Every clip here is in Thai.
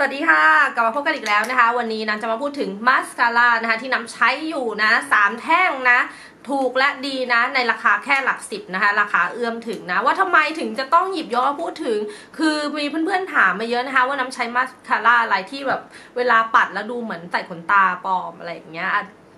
สวัสดีค่ะ กลับมาพบกันอีกแล้วนะคะ วันนี้น้ำจะมาพูดถึงมาสคาร่านะคะ ที่น้ำใช้อยู่นะสามแท่งนะ ถูกและดีนะ ในราคาแค่หลักสิบนะคะ ราคาเอื้อมถึงนะ ว่าทำไมถึงจะต้องหยิบยกมาพูดถึง คือมีเพื่อนๆถามมาเยอะนะคะ ว่าน้ำใช้มาสคาร่าอะไรที่แบบเวลาปัดแล้วดูเหมือนใส่ขนตาปลอมอะไรอย่างเงี้ย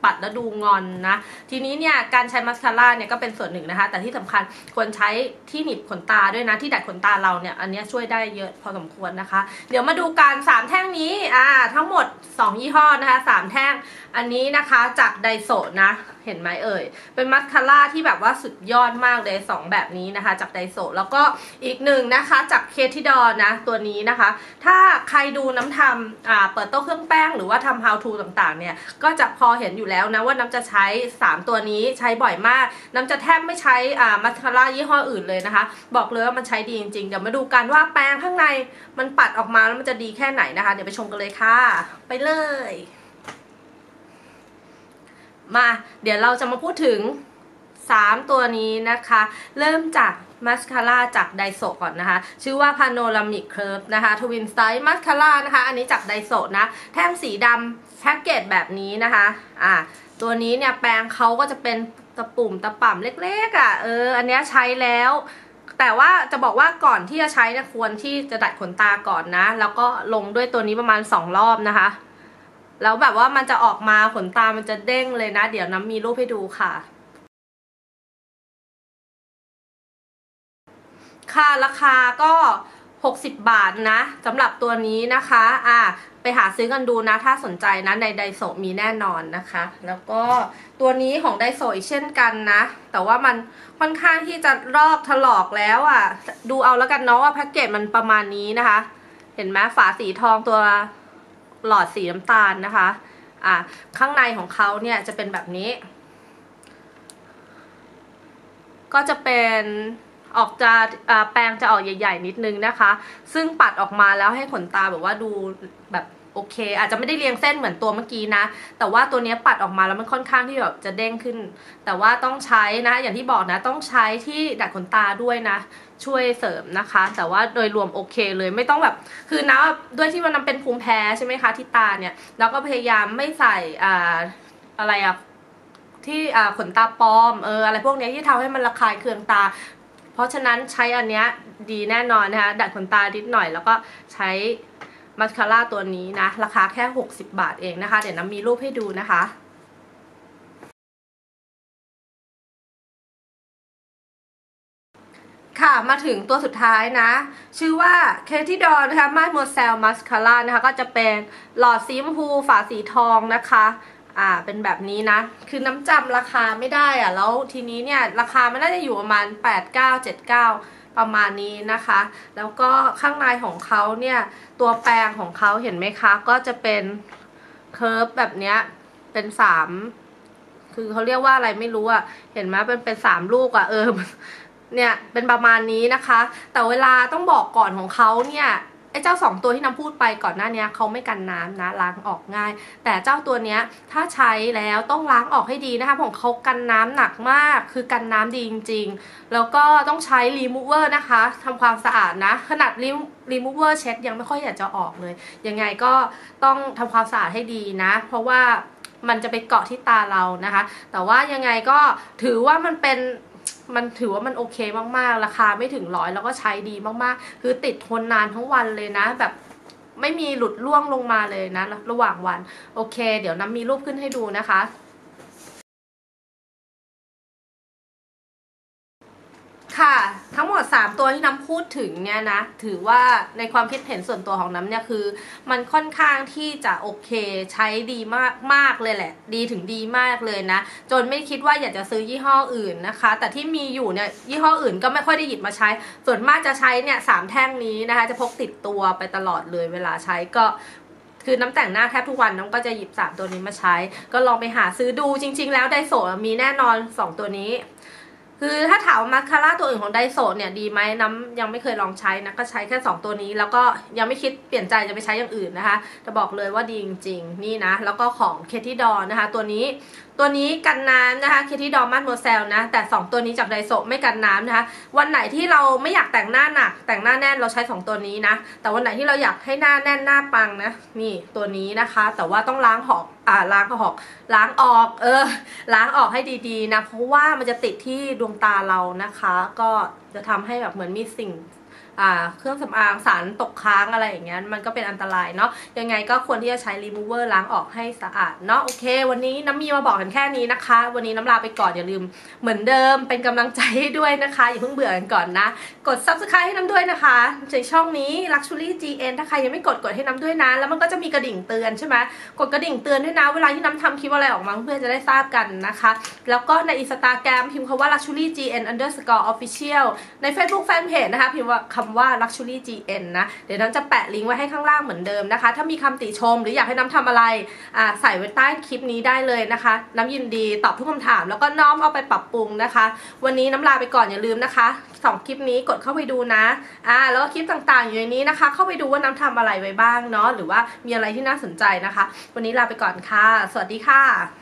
ปัดแล้วดูงอนนะ ทีนี้เนี่ยการใช้มาสคาร่าเนี่ยก็เป็นส่วนหนึ่งนะคะ แต่ที่สำคัญควรใช้ที่หนีบขนตาด้วยนะ ที่ดัดขนตาเราเนี่ยอันนี้ช่วยได้เยอะพอสมควรนะคะ เดี๋ยวมาดูการ 3 แท่งนี้อ่าทั้งหมด 2 ยี่ห้อนะคะ 3 แท่งอันนี้นะคะจากไดโซนะเห็นไหมเอ่ย เป็นมัสคาร่าที่แบบว่าสุดยอดมากเลย2แบบนี้นะคะ จากไดโซแล้วก็อีกหนึ่งนะคะ จากเคทิดอนะ ตัวนี้นะคะ ถ้าใครดูน้ำทำอ่าเปิดโต๊ะเครื่องแป้งหรือว่าทำ how to ต่างๆ เนี่ย ก็จะพอเห็นอยู่แล้วนะว่าน้ำจะใช้ 3 ตัวนี้ใช้บ่อยมาก น้ำจะแทบไม่ใช้อ่ามัสคาร่ายี่ห้ออื่นเลยนะคะ บอกเลยว่ามันใช้ดีจริงๆ เดี๋ยวมาดูกันว่าแป้งข้างในมันปัดออกมาแล้วมันจะดีแค่ไหนนะคะ เดี๋ยวไปชมกันเลยค่ะ ไปเลย มาเดี๋ยวเราจะมาพูดถึง 3 ตัวนี้นะคะ เริ่มจากมัสคาร่าจากไดโซก่อนนะคะ ชื่อว่า Panoramic Curve นะคะทวินสไตล์มัสคาร่านะคะ อันนี้จากไดโซนะ แท่งสีดำแพ็กเกจแบบนี้นะคะอ่าตัวนี้เนี่ยแปรงเขาก็จะเป็นตะปุ่มตะป่ำเล็กๆอะ่ะเออ อันนี้ใช้แล้วแต่ว่าจะบอกว่าก่อนที่จะใช้เนี่ยควรที่จะดัดขนตาก่อนนะ แล้วก็ลงด้วยตัวนี้ประมาณ 2 รอบนะคะ แล้วแบบว่ามันจะออกมาขนตามันจะเด้งเลยนะ เดี๋ยวน้ำมีรูปให้ดูค่ะ ค่ะราคาก็60 บาทนะสำหรับตัวนี้นะคะ อ่า ไปหาซื้อกันดูนะ ถ้าสนใจนะในไดโซมีแน่นอนนะคะ แล้วก็ตัวนี้ของไดโซอีกเช่นกันนะ แต่ว่ามันค่อนข้างที่จะลอกถลอกแล้วอะ่ะ ดูเอาแล้วกันเนาะว่าแพ็กเกจมันประมาณนี้นะคะ เห็นไหมฝาสีทองตัว หลอดสีน้ำตาลนะคะ อ่าข้างในของเขาเนี่ยจะเป็นแบบนี้ ก็จะเป็นออกจะแปรงจะออกใหญ่ ๆ นิดนึงนะคะ ซึ่งปัดออกมาแล้วให้ขนตาแบบว่าดูแบบ โอเค อาจจะไม่ได้เรียงเส้นเหมือนตัวเมื่อกี้นะ แต่ว่าตัวนี้ปัดออกมาแล้วมันค่อนข้างที่แบบจะเด้งขึ้น แต่ว่าต้องใช้นะ อย่างที่บอกนะ ต้องใช้ที่ดัดขนตาด้วยนะ ช่วยเสริมนะคะ แต่ว่าโดยรวมโอเคเลยไม่ต้องแบบ คือนะด้วยที่มันเป็นภูมิแพ้ใช่ไหมคะที่ตาเนี่ยแล้วก็พยายามไม่ใส่อ่าอะไรอะที่อ่าขนตาปลอมเอออะไรพวกนี้ที่ทำให้มันระคายเคืองตา เพราะฉะนั้นใช้อันเนี้ยดีแน่นอนนะคะดัดขนตาดิดหน่อยแล้วก็ใช้ มัสคาร่าตัวนี้นะ ราคาแค่ 60 บาทเองนะคะ เดี๋ยวน้ำมีรูปให้ดูนะคะค่ะ มาถึงตัวสุดท้ายนะ ชื่อว่าเคที่ดอนนะคะมาโมเซลมัสคาร่านะคะ ก็จะเป็นหลอดสีชมพูฝาสีทองนะคะ อ่า เป็นแบบนี้นะ คือน้ำจำราคาไม่ได้อะแล้วทีนี้เนี่ย ราคามันน่าจะอยู่ประมาณ 8 9 7 9 ประมาณนี้นะคะ แล้วก็ข้างในของเขาเนี่ย ตัวแปรงของเขาเห็นไหมคะ ก็จะเป็นเคิร์ฟแบบเนี้ย เป็นสามคือเขาเรียกว่าอะไรไม่รู้อะเห็นไหมเป็นเป็นสามลูกอะเออเนี่ยเป็นประมาณนี้นะคะ แต่เวลาต้องบอกก่อนของเขาเนี่ย ไอ้เจ้าสองตัวที่น้ำพูดไปก่อนหน้านี้เขาไม่กันน้ำนะล้างออกง่าย แต่เจ้าตัวเนี้ยถ้าใช้แล้วต้องล้างออกให้ดีนะคะของเขากันน้ำหนักมาก คือกันน้ำดีจริง ๆ แล้วก็ต้องใช้รีมูเวอร์นะคะทำความสะอาดนะ ขนาดรีมูเวอร์เช็ดยังไม่ค่อยอยากจะออกเลย ยังไงก็ต้องทำความสะอาดให้ดีนะ เพราะว่ามันจะไปเกาะที่ตาเรานะคะ แต่ว่ายังไงก็ถือว่ามันเป็น มันถือว่ามันโอเคมากๆ ราคาไม่ถึงร้อยแล้วก็ใช้ดีมากๆ คือติดทนนานทั้งวันเลยนะ แบบไม่มีหลุดล่วงลงมาเลยนะ ระหว่างวัน โอเค เดี๋ยวน้ำมีรูปขึ้นให้ดูนะคะ ค่ะ ทั้งหมด 3 ตัวที่น้ำพูดถึงเนี่ยนะ ถือว่าในความคิดเห็นส่วนตัวของน้ำเนี่ยคือ มันค่อนข้างที่จะโอเคใช้ดีมากมากเลยแหละ ดีถึงดีมากเลยนะ จนไม่คิดว่าอยากจะซื้อยี่ห้ออื่นนะคะ แต่ที่มีอยู่เนี่ยยี่ห้ออื่นก็ไม่ค่อยได้หยิบมาใช้ ส่วนมากจะใช้เนี่ยสามแท่งนี้นะคะ จะพกติดตัวไปตลอดเลยเวลาใช้ก็คือน้ำแต่งหน้าแทบทุกวันน้องก็จะหยิบ 3 ตัวนี้มาใช้ ก็ลองไปหาซื้อดูจริง ๆ แล้วไดโซมีแน่นอน 2 ตัวนี้ คือถ้าถามมาคาร่าตัวอื่นของไดโซเนี่ยดีไหมน้ำยังไม่เคยลองใช้นะก็ใช้แค่ 2 ตัวนี้ แล้วก็ยังไม่คิดเปลี่ยนใจจะไปใช้อย่างอื่นนะคะ จะบอกเลยว่าดีจริงๆ นี่นะ แล้วก็ของเคที่ดอนนะคะ ตัวนี้ ตัวนี้กันน้ำนะคะเคที่ดอมันโมเซลนะ แต่ 2 ตัวนี้จากไดโซไม่กันน้ำนะคะ วันไหนที่เราไม่อยากแต่งหน้าหนัก แต่งหน้าแน่นเราใช้ 2 ตัวนี้นะ แต่วันไหนที่เราอยากให้หน้าแน่นหน้าปังนะนี่ตัวนี้นะคะ แต่ว่าต้องล้างหอกอ่าล้างหอก ล้างออก เออ ล้างออกให้ดีๆนะเพราะว่ามันจะติดที่ดวงตาเรานะคะ ก็จะทำให้แบบเหมือนมีสิ่ง เครื่องสำอางสารตกค้างอะไรอย่างเงี้ยมันก็เป็นอันตรายเนาะยังไงก็ควรที่จะใช้ remover ล้างออกให้สะอาดเนาะโอเค วันนี้น้ำมีมาบอกกันแค่นี้นะคะ วันนี้น้ำลาไปก่อนอย่าลืมเหมือนเดิมเป็นกำลังใจให้ด้วยนะคะอย่าเพิ่งเบื่อกันก่อนนะ กด subscribe ให้น้ำด้วยนะคะในช่องนี้ luxury gn ถ้าใครยังไม่กดกดให้น้ำด้วยนะ แล้วมันก็จะมีกระดิ่งเตือนใช่ไหมกดกระดิ่งเตือนด้วยนะ เวลาที่น้ำทำคลิปอะไรออกมาเพื่อนจะได้ทราบกันนะคะ แล้วก็ใน Instagram พิมพ์คำว่า luxury gn underscore official ใน Facebook Fanpage นะคะพิมพ์ว่าคำว่า luxury gn นะ เดี๋ยวน้ำจะแปะลิงก์ไว้ให้ข้างล่างเหมือนเดิมนะคะ ถ้ามีคำติชมหรืออยากให้น้ำทำอะไรอ่าใส่ไว้ใต้คลิปนี้ได้เลยนะคะ น้ำยินดีตอบทุกคำถาม แล้วก็น้อมเอาไปปรับปรุงนะคะ วันนี้น้ำลาไปก่อนอย่าลืมนะคะสองคลิปนี้กดเข้าไปดูนะอ่าแล้วก็คลิปต่างๆ อยู่ในนี้นะคะ เข้าไปดูว่าน้ำทำอะไรไว้บ้างเนาะหรือว่ามีอะไรที่น่าสนใจนะคะ วันนี้ลาไปก่อนค่ะ สวัสดีค่ะ